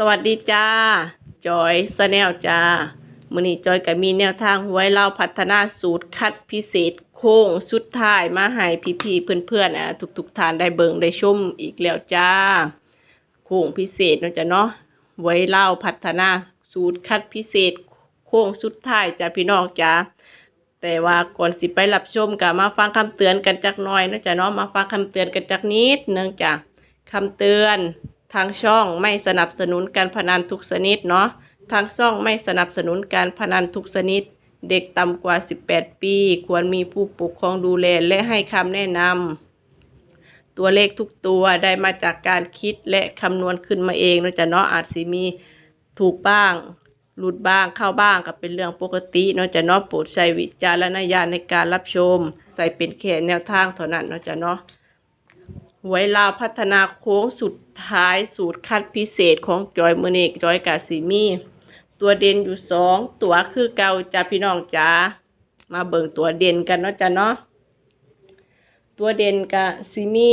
สวัสดีจ้า จอยสแนลจ้ามือนี้จอยก็มีแนวทางหวยเล่าพัฒนาสูตรคัดพิเศษ โค้งสุดท้ายมาให้พี่ๆเพื่อนๆอะทุกๆทานได้เบิ่งได้ชมอีกแล้วจ้า โค้งพิเศษเนาะจ้ะเนาะหวยเล่าพัฒนาสูตรคัดพิเศษ โค้งสุดท้ายจ้าพี่น้องจ้าแต่ว่าก่อนสิไปรับชมก็มาฟังคำเตือนกันจักหน่อยเนะจ้ะเนาะมาฟังคำเตือนกันจักนิดนึงจ้ะคำเตือน ทางช่องไม่สนับสนุนการพนันทุกชนิดเนาะทางช่องไม่สนับสนุนการพนันทุกชนิด เด็กต่ำกว่า 18 ปี ควรมีผู้ปกครองดูแลและให้คำแนะนำตัวเลขทุกตัวได้มาจากการคิดและคำนวณขึ้นมาเองเนาะจ้ะเนาะอาจสิมีถูกบ้างหลุดบ้างเข้าบ้างก็เป็นเรื่องปกติเนาะจะเนาะโปรดใช้วิจารณญาณในการรับชม ใส่เป็นแค่แนวทางเท่านั้นเนาะจะเนาะหวยลาวพัฒนาโค้งสุด ท้ายสูตรคัดพิเศษของจอยมือเนกจอยกาซิมีตัวเด่นอยู่สองตัวคือเก่าจ้าพี่น้องจ้ามาเบิ่งตัวเด่นกันเนาะจ้ะเนาะตัวเด่นกะซิมี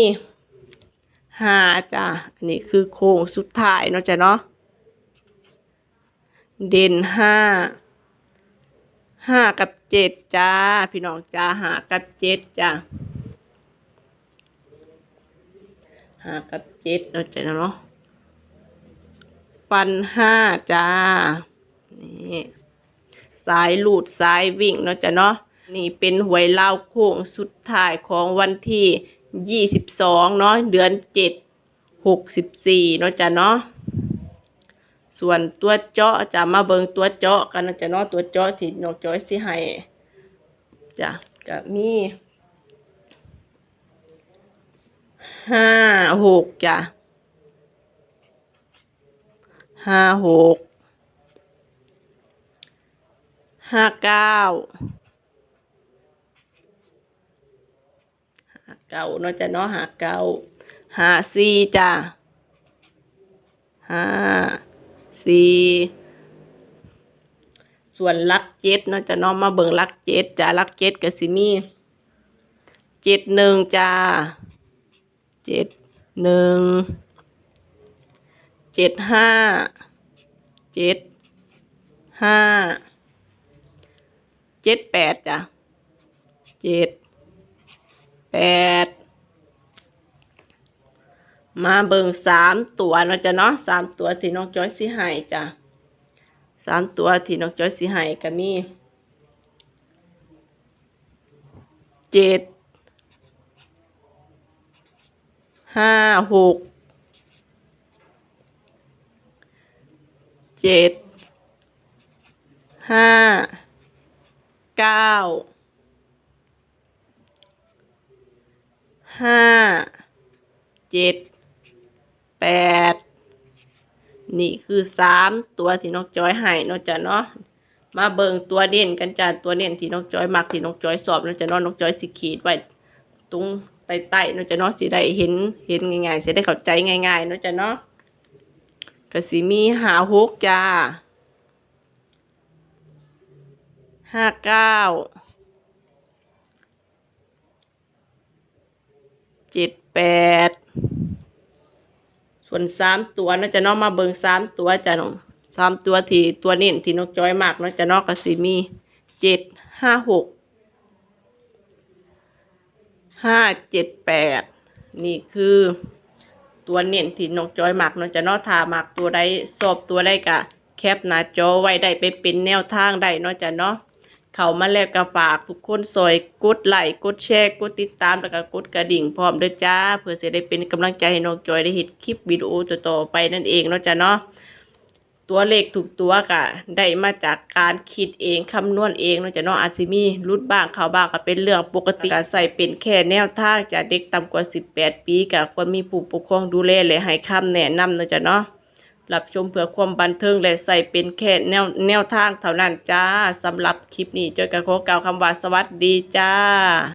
ห้าจ้าอันนี้คือโค้งสุดท้ายเนาะจ้ะเนาะเด่นห้าห้ากับเจ็ดจ้า พี่น้องจ้าห้ากับเจ็ดจ้า หากับเจ็ดเนาะจ้ะเนาะฟันห้าจ้า นี่สายหลุดสายวิ่งเนาะจ้ะเนาะนี่เป็นหวยเล่าวโค้งสุดท้ายของวันที่ยี่สิบสองเนาะเดือนเจ็ดหกสิบสี่เนาะจ้ะเนาะส่วนตัวเจาะจะมาเบิงตัวเจาะกันนะจะเนาะตัวเจาะที่น้องจอยสิให้จ้ะก็มี ห้าหกจ้ะห้าหกห้าเก้าห้าเก้าเนาะจะเนาะห้าเก้าห้าสี่จ้ะห้าสี่ส่วนลักเจ็ดเนาะจะน้องมาเบิ่งลักเจ็ดจ้าลักเจ็ดกับสิมี่เจ็ดหนึ่งจ้า เจ็ดหนึ่งเจ็ดห้าเจ็ดห้าเจ็ดแปดจ้ะเจ็ดแปดมาเบิ่งสามตัวเนาะจ้ะเนาะสามตัวที่น้องจ้อยสิให้จ้ะสามตัวที่น้องจ้อยสิให้ก็มีเจ็ด ห้าหกเจ็ดห้าเก้าห้าเจ็ดแปดนี่คือสามตัวที่น้องจอยให้เนาจะเนาะมาเบิ่งตัวเด่นกันจ้ะตัวเด่นที่น้องจอยมักที่น้องจอยสอบเนาจะเนาะน้องจอยสิขีดไว้ตรง ใต้ๆเนาะจ้ะเนาะสิได้เห็นเห็นง่ายๆสิได้เข้าใจง่ายๆเนาะจ้ะเนาะก็สิมีหาหกจ้าห้าเก้าเจ็ดแปดส่วนสามตัวเนาะจะเน้อมาเบิ่งสามตัวจ้ะน้องสามตัวที่ตัวเน้ที่นกจอยมากเนาะจะเนอกก็สิมีเจ็ดห้าหก ห้าเจ็ดแปดนี่คือตัวเน้นที่นกจอยหมากเนาจะนอทาหมากตัวใดสอบตัวใดกะ แคปหน้าจอไว้ได้ไปเป็นแนวทางได้เนาะจ้ะเนาะเข้ามาแล้วก็ฝากทุกคนซอยกดไลค์กดแชร์กดติดตามแล้วก็กดกระดิ่งพร้อมเด้อจ้า เพื่อจะได้เป็นกำลังใจให้น้องจอยได้เห็นคลิปวิดีโอต่อๆไปนั่นเองเนาะจ้ะเนาะ ตัวเลขถูกตัวก็ได้มาจากการคิดเองคำนวณเองเนาะจ้ะเนาะอาจสิมีรุดบ้างเขาบ้างก็เป็นเรื่องปกติกใส่เป็นแค่แนวทางจากเด็กต่ำกว่า 18 ปีก็ควรมีผู้ปกครองดูแลและให้คำแนะนำเนาะจ้ะเนาะรับชมเพื่อความบันเทิงและใส่เป็นแค่แนวแนวทางเท่านั้นจ้าสำหรับคลิปนี้จอยกระโคกล่าวคำว่าสวัสดีจ้า